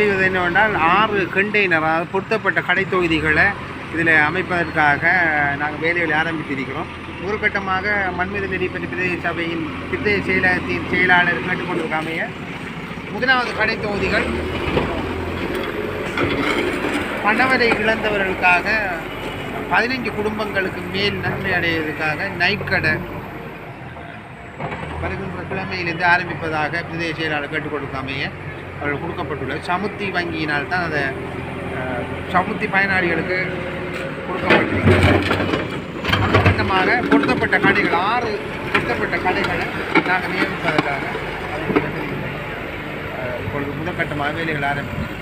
செய்வது என்னவென்றால் ஆறு கண்டெய்னர் அதாவது பொருத்தப்பட்ட கடை தொகுதிகளை இதில் அமைப்பதற்காக நாங்கள் வேலைகளை ஆரம்பித்திருக்கிறோம். ஒரு கட்டமாக மண்மீது நெறிப்பற்றி பிரதேச சபையின் பிரதேச செயலகத்தின் செயலாளர் கேட்டுக்கொண்டிருக்காமைய முதலாவது கடை தொகுதிகள் கணவரை இழந்தவர்களுக்காக பதினைஞ்சு குடும்பங்களுக்கு மேல் நன்மை அடைவதற்காக நைட் கடை வருகின்ற கிழமையிலிருந்து ஆரம்பிப்பதாக பிரதேச செயலாளர் கேட்டுக் கொடுக்காமைய அவர்கள் கொடுக்கப்பட்டுள்ளது. சமுத்தி வங்கியினால் தான் அதை சமுத்தி பயனாளிகளுக்கு கொடுக்கப்பட்டிருக்கிறது. அந்த கட்டமாக பொருத்தப்பட்ட கடைகள் ஆறு பொருத்தப்பட்ட கடைகளை நாங்கள் நியமிப்பதற்காக அதற்கு இப்பொழுது முதற்கட்டமாக வேலைகள் ஆரம்பித்திருக்கிறோம்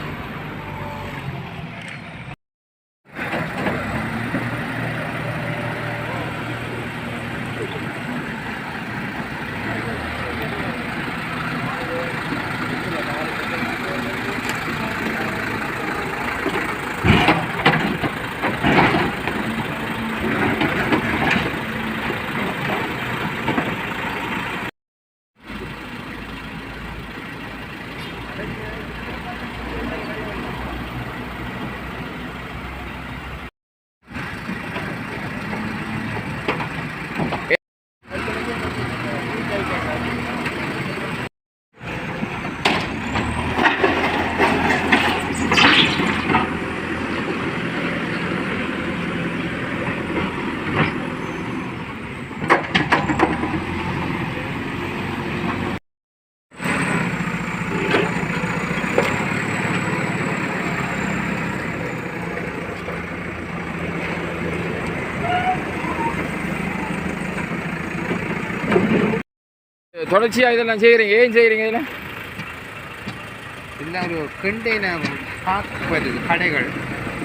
தொடர்ச்சியாக இதெல்லாம் செய்கிறீங்க ஏன் செய்கிறீங்க இதெல்லாம்? இதில் ஒரு கண்டெய்னர் பார்க் கடைகள்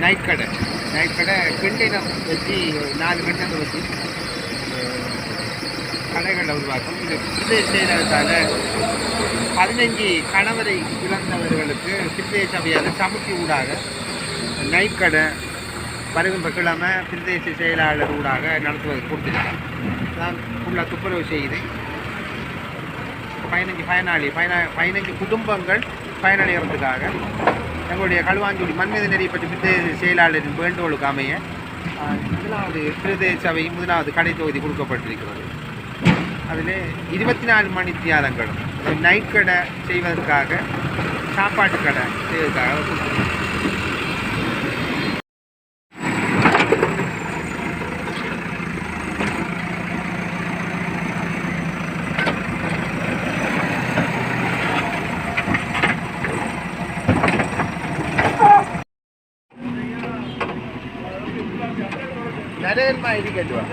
நைட் கடை. நைட் கடை கண்டெய்னர் வச்சு நாலு கண்டெய்னர் வச்சு கடைகளை உருவாக்கும். இந்த பிரதேச செயலகத்தால் பதினஞ்சு கணவரை இழந்தவர்களுக்கு பிரதேச சபையால் சமுத்தி ஊடாக நைட் கடை வருகின்ற கிழமை பிரதேச செயலாளர் ஊடாக நடத்துவது கொடுத்துருக்காங்க நான் ஃபுல்லாக துப்புரவு செய்து பதினஞ்சு பயனாளி பயனா பதினஞ்சு குடும்பங்கள் பயனடைகிறதுக்காக எங்களுடைய களுவாஞ்சூடி மண்மீது நெறி பற்றி பிரதேச செயலாளரின் வேண்டுகோளுக்கு அமைய முதலாவது பிரதேச சபை முதலாவது கடை தொகுதி கொடுக்கப்பட்டிருக்கிறது. அதில் இருபத்தி நாலு மணி தியாலங்களும் நைட் கடை செய்வதற்காக சாப்பாட்டு கடை செய்வதற்காக அதே மாதிரி கேட்டுவா